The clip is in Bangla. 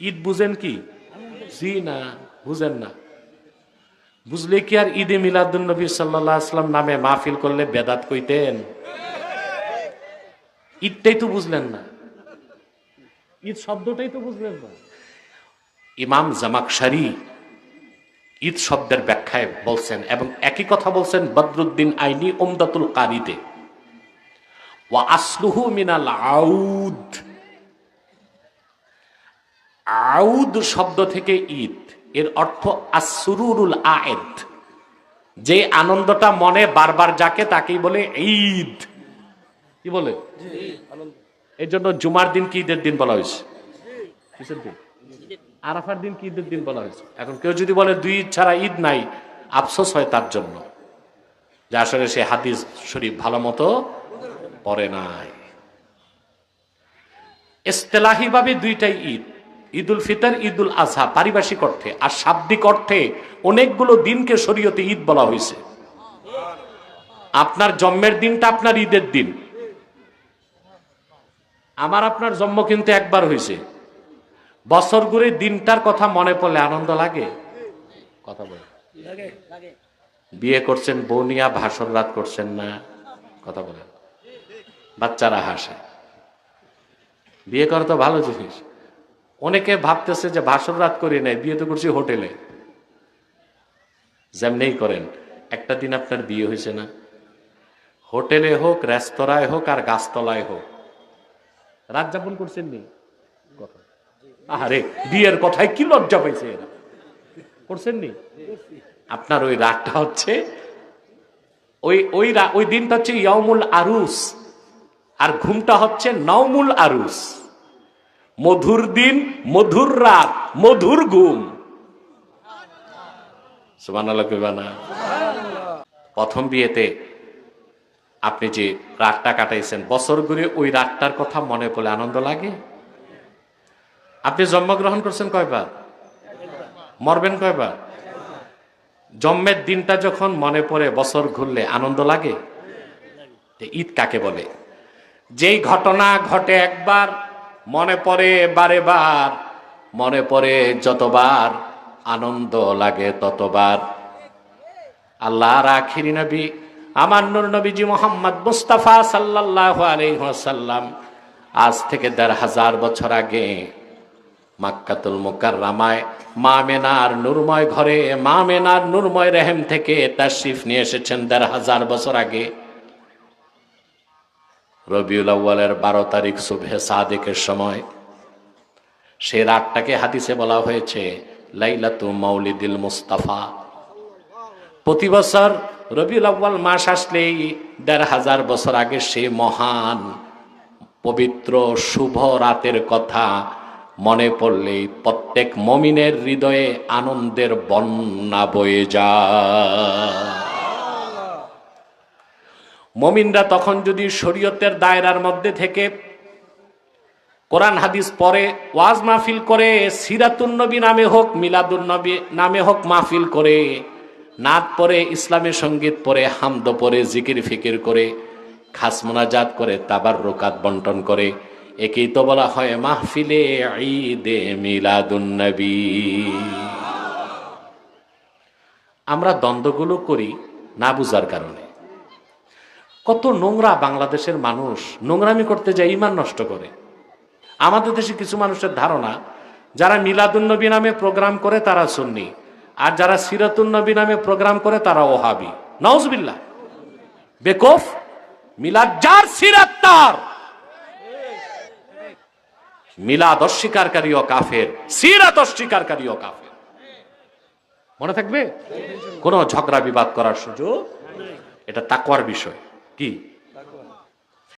ঈদ বুঝেন কি? জি না বুঝেন না। বুঝলে কি আর ঈদে মিলাদুল নবী সাল্লাহ আসলাম নামে মাহফিল করলে বেদাত কইতেন? ঈদটাই তো বুঝলেন না। ঈদ শব্দটাই তো বুঝলেন না। ইমাম জামাকশারি ঈদ শব্দের ব্যাখ্যায় বলছেন এবং একই কথা বলছেন বদরুদ্দিন আইনি ওমদাতুল কারিতে। ওয়া আসলুহু মিনাল আউদ। আউদ শব্দ থেকে ঈদ। এর অর্থ আসরুরুল আয়েদ। যে আনন্দটা মনে বারবার যাকে তাকেই বলে ঈদ। কি বলে? এই জন্য জুমার দিন কি ঈদের দিন বলা হয়েছে? কিসের দিন? আরাফার দিন কি ঈদের দিন বলা হয়েছে? এখন কেউ যদি বলে দুই ঈদ ছাড়া ঈদ নাই, আফসোস হয় তার জন্য। যে আসলে সে হাদিস শরীফ ভালো মতো পড়ে নাই। ইস্তেলাহি ভাবে দুইটাই ঈদ। ঈদুল ফিতর, ঈদুল আজহা পারিভাষিক অর্থে আর শাব্দিক অর্থে অনেকগুলো দিনকে শরীয়তে ঈদ বলা হয়েছে। আপনার জন্মের দিনটা আপনার ঈদের দিন। আমার আপনার জন্ম কিন্তু একবার হয়েছে। বছর ঘুরে দিনটার কথা মনে পড়লে আনন্দ লাগে। কথা বল। বিয়ে করছেন বৌনিয়া ভাষণ রাত করছেন না। কথা বলেন। বাচ্চারা হাসে। বিয়ে করা তো ভালো জিনিস। অনেকে ভাবতেছে যে ভাষণ রাত করি নাই, বিয়ে তো করছি হোটেলে। যেমনেই করেন, একটা দিন আপনার বিয়ে হয়েছে না। হোটেলে হোক, রেস্তোরাঁয় হোক, আর গাছতলায় হোক। রাত যাপন করছেন নি? আরে বিয়ের কথায় কি লজ্জা পাইছে এরা? করছেন নি? আপনার ওই রাতটা হচ্ছে, ওই ওই ওই দিনটা হচ্ছে ইয়ামুল আরুস, আর ঘুমটা হচ্ছে নওমুল আরুস। মধুর দিন, মধুর রাত, মধুর ঘুম। প্রথম বিয়েতে আপনি যে রাতটা কাটাইছেন, বছর ঘুরে ওই রাতটার কথা মনে পড়লে আনন্দ লাগে? আপনি জন্মগ্রহণ করছেন কয়বার? মরবেন কয়বার? জন্মের দিনটা যখন মনে পড়ে, বছর ঘুরলে আনন্দ লাগে? ঈদ কাকে বলে? যেই ঘটনা ঘটে একবার মনে পড়ে বারে বার, মনে পড়ে যতবার, আনন্দ লাগে ততবার। আল্লাহর আখিরি নবী, আমার নূর নবীজি মোহাম্মদ মুস্তাফা সাল্লাল্লাহু আলাইহি ওয়াসাল্লাম, আজ থেকে দেড় হাজার বছর আগে মাক্কাতুল মুকাররামায় মা মেনার নুরময় ঘরে, মা মেনার নুরময় রেহেম থেকে তাশরিফ নিয়ে এসেছেন দেড় হাজার বছর আগে। রবিউল আউ্বালের বারো তারিখ শুভে সাদেকের সময় সে রাতটাকে হাদিসে বলা হয়েছে, লাইলাতু মাউলিদিল মুস্তাফা। প্রতি বছর রবিউল আউ্বাল মাস আসলেই দেড় হাজার বছর আগে সে মহান, পবিত্র, শুভ রাতের কথা মনে পড়লেই প্রত্যেক মমিনের হৃদয়ে আনন্দের বন্যা বয়ে যায়। মমিনরা তখন যদি শরীয়তের দায়রার মধ্যে থেকে কোরআন হাদিস পরে ওয়াজ মাহফিল করে, সিরাতুন নবী নামে হোক, মিলাদুন নবী নামে হোক মাহফিল করে, নাত পরে, ইসলামী সংগীত পরে, হামদ পরে, জিকির ফিকির করে, খাস মোনাজাত করে তাবার রোকাত বন্টন করে, একেই তো বলা হয় মাহফিলে ঈদে মিলাদুন নবী। আমরা দ্বন্দ্বগুলো করি না বুঝার কারণে। কত নোংরা বাংলাদেশের মানুষ নোংরামি করতে যায়, ইমান নষ্ট করে। আমাদের দেশে কিছু মানুষের ধারণা, যারা মিলাদুন্নবী নামে প্রোগ্রাম করে তারা সুন্নি, আর যারা সিরাতুন্নবী নামে প্রোগ্রাম করে তারা ওহাবি। নওজবিল্লা বেকফ, মিলাদ যার সিরাত তার। মিলাদ অস্বীকারী ও কাফের, সিরাত অস্বীকারী ও কাফের। মনে থাকবে? কোনো ঝগড়া বিবাদ করার সুযোগ? এটা তাকওয়ার বিষয়। কি